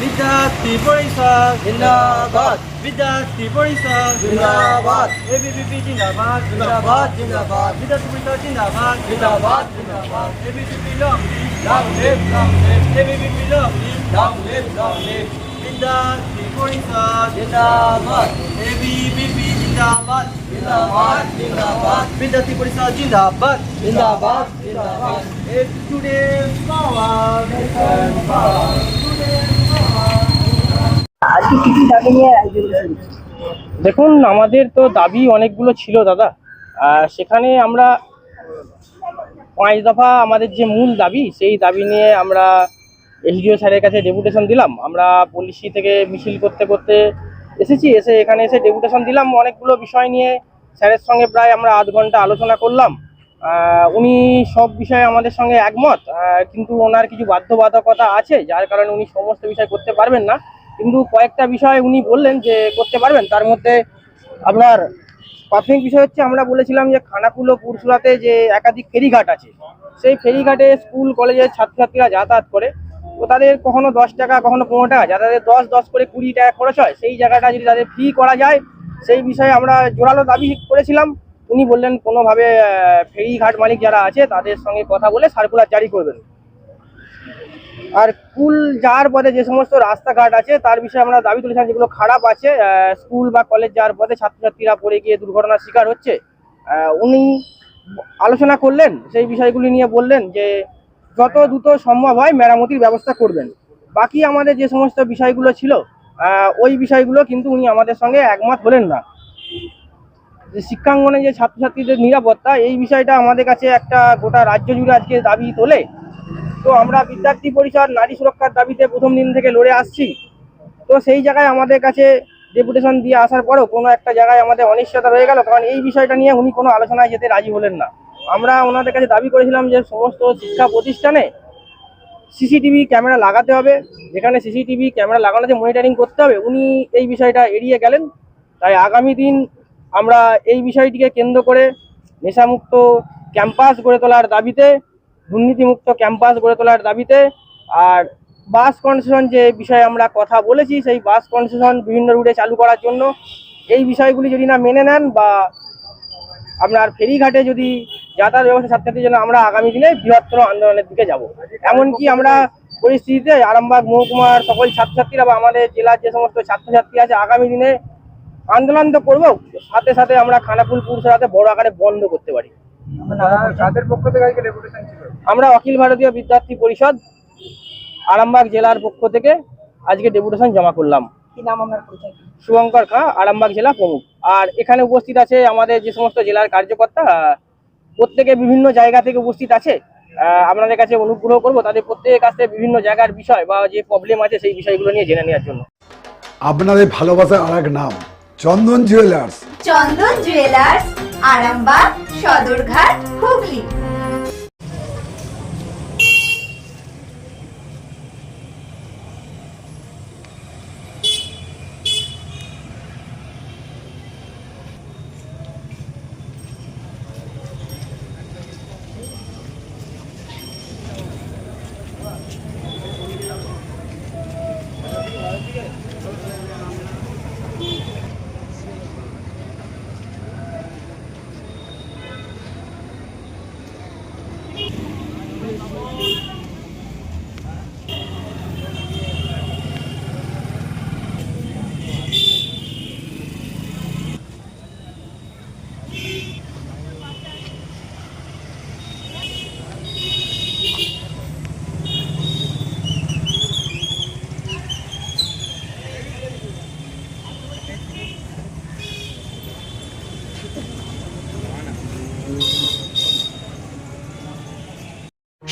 বিদ্যার্থী পরিষদ জিন্দাবাদ। বিদ্যার্থী পরিষদ জিন্দাবাদ। এবিপিপি জিন্দাবাদ জিন্দাবাদ। জিন্দাবাদ। বিদ্যার্থী পরিষদ জিন্দাবাদ। জিন্দাবাদ। জিন্দাবাদ ABVP long long live long live ABVP long long live long live Vidyarthi Parishad জিন্দাবাদ। জিন্দাবাদ জিন্দাবাদ। বিদ্যার্থী পরিষদ জিন্দাবাদ। জিন্দাবাদ পাওয়ার দেখুন আমাদের তো দাবি অনেকগুলো ছিল দাদা। সেখানে আমরা পাঁচ দফা আমাদের যে মূল দাবি সেই দাবি নিয়ে আমরা এসডিও স্যারের কাছে ডেপুটেশন দিলাম। আমরা পলিসি থেকে মিছিল করতে করতে এসেছি। এসে এখানে এসে ডেপুটেশন দিলাম। অনেকগুলো বিষয় নিয়ে স্যারের সঙ্গে প্রায় আমরা আধ ঘণ্টা আলোচনা করলাম। উনি সব বিষয়ে আমাদের সঙ্গে একমত। কিন্তু ওনার কিছু বাধ্যবাধকতা আছে, যার কারণে উনি সমস্ত বিষয় করতে পারবেন না। কিন্তু কয়েকটা বিষয় উনি বললেন যে করতে পারবেন। তার মধ্যে আপনার প্রাথমিক বিষয় হচ্ছে, আমরা বলেছিলাম যে খানাকুলো পুরসুলাতে যে একাধিক ফেরিঘাট আছে, সেই ফেরিঘাটে স্কুল, কলেজের ছাত্রছাত্রীরা যাতায়াত করে। তো তাদের কখনো দশ টাকা, কখনো পনেরো টাকা যাদের দশ দশ করে কুড়ি টাকা খরচ হয়। সেই জায়গাটা যদি তাদের ফ্রি করা যায় সেই বিষয়ে আমরা জোরালো দাবি করেছিলাম। উনি বললেন, কোনোভাবে ফেরিঘাট মালিক যারা আছে, তাদের সঙ্গে কথা বলে সার্কুলার জারি করবেন। আর স্কুল যাওয়ার পথে যে সমস্ত রাস্তাঘাট আছে, তার বিষয়ে আমরা দাবি তুলেছিলাম, যেগুলো খারাপ আছে স্কুল বা কলেজ যাওয়ার পথে ছাত্রছাত্রীরা পড়ে গিয়ে দুর্ঘটনার শিকার হচ্ছে। উনি আলোচনা করলেন, সেই বিষয়গুলি নিয়ে বললেন যে, যত দ্রুত সম্ভব হয় মেরামতির ব্যবস্থা করবেন। বাকি আমাদের যে সমস্ত বিষয়গুলো ছিল ওই বিষয়গুলো কিন্তু উনি আমাদের সঙ্গে একমত হলেন না। যে শিক্ষাঙ্গনে যে ছাত্রছাত্রীদের নিরাপত্তা, এই বিষয়টা আমাদের কাছে একটা গোটা রাজ্য জুড়ে আজকে দাবি তোলে। তো আমরা বিদ্যার্থী পরিষদ, নারী সুরক্ষার দাবিতে প্রথম দিন থেকে লড়ে আসছি। তো সেই জায়গায় আমাদের কাছে ডেপুটেশন দিয়ে আসার পরেও কোনো একটা জায়গায় আমাদের অনিশ্চয়তা রয়ে গেল, কারণ এই বিষয়টা নিয়ে উনি কোনো আলোচনায় যেতে রাজি হলেন না। আমরা ওনাদের কাছে দাবি করেছিলাম যে সমস্ত শিক্ষা প্রতিষ্ঠানে সিসিটিভি ক্যামেরা লাগাতে হবে। যেখানে সিসিটিভি ক্যামেরা লাগানো লাগানোতে মনিটরিং করতে হবে, উনি এই বিষয়টা এড়িয়ে গেলেন। তাই আগামী দিন আমরা এই বিষয়টিকে কেন্দ্র করে নেশামুক্ত ক্যাম্পাস গড়ে তোলার দাবিতে, দুর্নীতিমুক্ত ক্যাম্পাস গড়ে তোলার দাবিতে আর বাস কনসেশন যে বিষয়ে আমরা কথা বলেছি, সেই বাস কনসেশন বিভিন্ন রুটে চালু করার জন্য, এই বিষয়গুলি যদি না মেনে নেন বা আপনার ফেরিঘাটে যদি যাতায়াত ব্যবস্থা ছাত্রছাত্রীর জন্য আমরা আগামী দিনে বৃহত্তর আন্দোলনের দিকে যাব। এমনকি আমরা পরিস্থিতিতে আরামবাগ মহকুমার সকল ছাত্রছাত্রীরা বা আমাদের জেলার যে সমস্ত ছাত্রছাত্রী আছে আগামী দিনে আন্দোলন তো করব সাথে সাথে আমরা খানাকুল পুরসভাতে বড় আকারে বন্ধ করতে পারি। পক্ষ থেকে আজকে ডেপুটেশন আমরা অখিল ভারতীয় বিদ্যার্থী পরিষদ আরামবাগ জেলার পক্ষ থেকে আজকে ডেপুটেশন জমা করলাম। কি নাম আপনার শুভঙ্কর খাঁ আরামবাগ জেলা প্রমুখ। আর এখানে উপস্থিত আছে আমাদের যে সমস্ত জেলার কার্যকর্তা প্রত্যেকে বিভিন্ন জায়গা থেকে উপস্থিত আছে। আপনাদের কাছে অনুগ্রহ করব তাদের প্রত্যেকের কাছ থেকে বিভিন্ন জায়গার বিষয় বা যে প্রবলেম আছে সেই বিষয়গুলো নিয়ে জেনে নেওয়ার জন্য। আপনাদের ভালোবাসার আর এক নাম চন্দন জুয়েলার্স চন্দন জুয়েলার্স আরামবাগ সদরঘাট হুগলি।